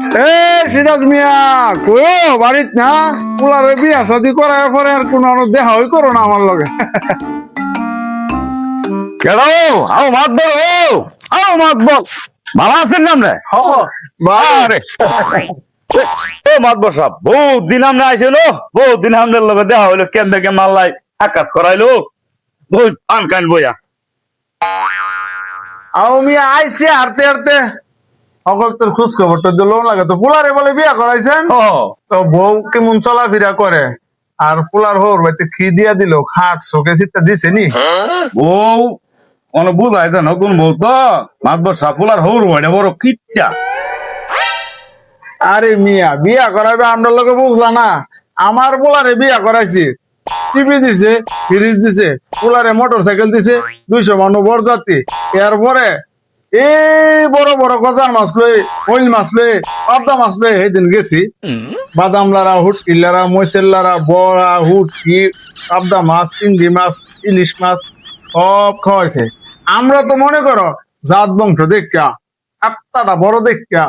এ সিরাজ মিয়া কয়ো বাড়িত না? পুলারে বিয়া শাদি করার পরে আর কোন দেখা হই করো না আমার লগে। আও মাত বল ও! আও মাত বল। ভালো আছেন ও বহুত দিন আমরা আইছে বহুত দিন আমাদের লগে দেখা হইল কেন থেকে মাল্লাই সাক্ষাৎ করাইলো? বহুত পান কান বইয়া। আও মিয়া আইছে হারতে হারতে। সকল তোর খোঁজ খবর তো দিল লাগে তো পুলারে বলে বিয়া করাইছেন? তো বউ কেমন চলাফেরা করে? আর পুলার হোর বাড়িতে খি দিয়া দিল? খাট শোকে সিটটা দিছে নি? বউ কোন বুঝাই তো নতুন বউ তো? মাত বসাব ফুলার হৌর বড় বড় কিটটা আরে মিয়া বিয়া করাইবে আমরা লোকে বুঝলা না। আমার পোলারে বিয়া করাইছি। টিভি দিছে ফ্রিজ দিছে পোলারে মোটর সাইকেল দিছে দুইশো মানুষ বরযাত্রী। এরপরে এই বড় বড় গজার মাছ লই ওইল মাছ লই পাবদা মাছ লই সেদিন গেছি। বাদাম লারা হুটকি লারা মৈসের লারা বড়া হুটকি পাবদা মাছ চিংড়ি মাছ ইলিশ মাছ সব খাওয়াইছে। আমরা তো মনে করো জাত বংশ দেখা আত্মাটা বড় দেখা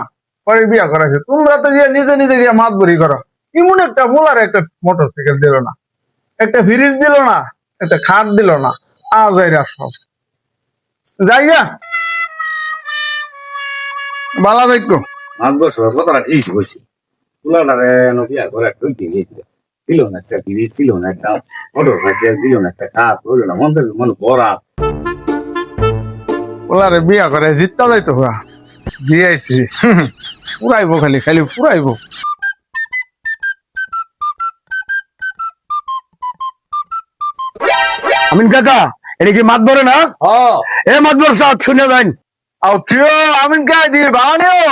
পরে বিয়া করাইছে। তোমরা তো গিয়ে নিজে নিজে গিয়ে মাত বড়ি করো। এমন একটা বোলার একটা মোটর সাইকেল দিল না। একটা ফ্রিজ দিল না একটা খাট দিল না। আজ এরা সব। যাই দেখো মাত বসাব কথাটা ঠিক কইছি ফুলাটারে নবিয়া করে ঢুকি গেছিল ছিল না একটা টিভি ছিল না একটা মোটর সাইকেল দিল না একটা কাজ হইল না মন মন বড়া। ওলারে বিয়া করে জিততা যাইতো পুরা। দিয়েছি পুরাইবো খালি খালি পুরাইবো। আমিন কাকা এটা কি মাত ধরে না? এ মাতবর সাহেব শুনে যান দিয়ে বানিও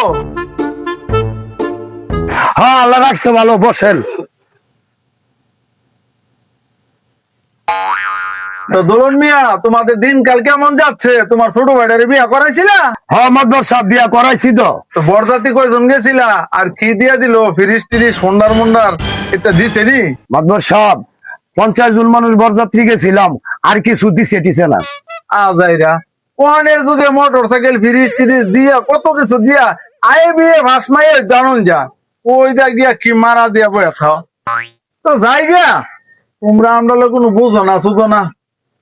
হ্যাঁ আল্লাহ রাখছে ভালো বসেন। তো দোলন মিয়া তোমাদের দিনকাল কেমন যাচ্ছে? তোমার ছোট ভাইটারে বিয়া করাইছিলা? হ্যাঁ সাহেব বিয়া করাইছি তো। তো বরজাতি কয়জন গেছিলা? আর কি দিয়া দিল? ফিরিস টিরিস ফন্ডার মন্ডার এটা দিছে নি? মাতবর সাহেব পঞ্চাশ জন মানুষ বরযাত্রী গেছিলাম আর কিছু দিছে টিছে না। আজাইরা ওয়ানের যুগে মোটর সাইকেল ফিরিস টিরিস দিয়া কত কিছু দিয়া আই বিয়ে ভাসমাইয়ে জানুন যা। ওই দা গিয়া কি মারা দিয়া বয়া খাও। তো যাই গিয়া তোমরা আমরা কোনো বুঝো না শুধু না।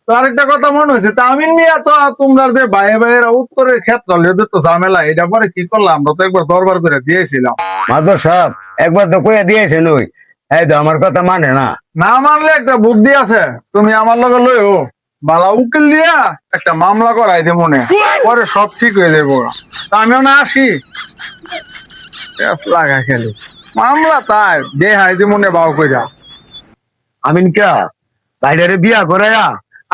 তো আরেকটা কথা মনে হয়েছে তা আমি নিয়ে তো তোমরা যে বাইরে বাইরে উত্তরের ক্ষেত্র ওদের তো ঝামেলা এটা পরে কি করলাম? আমরা তো একবার দরবার করে দিয়েছিলাম। মাতবর সাহেব একবার তো কয়ে দিয়েছেন ওই। এই তো আমার কথা মানে না। না মানলে একটা বুদ্ধি আছে তুমি আমার লগে লইও। বালা উকিল দিয়া একটা মামলা করাই দে মনে পরে সব ঠিক হয়ে যাব আমিও না আসি। লাগা খেলি। মামলা তাই দে হাই দে মনে বাউ কইরা। আমিন কা বাইরে বিয়া করাইয়া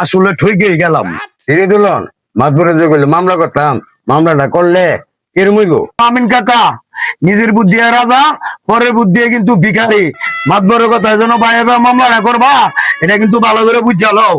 আসলে ঠইকে গেলাম। ফিরে দিলন মাতবরে যে কইলে মামলা করতাম মামলাটা করলে আমিন কাকা নিজের বুদ্ধি রাজা পরের বুদ্ধি কিন্তু ভিখারি। মাতবরের কথা যেন বাইরে মামলাটা করবা এটা কিন্তু ভালো করে বুঝালো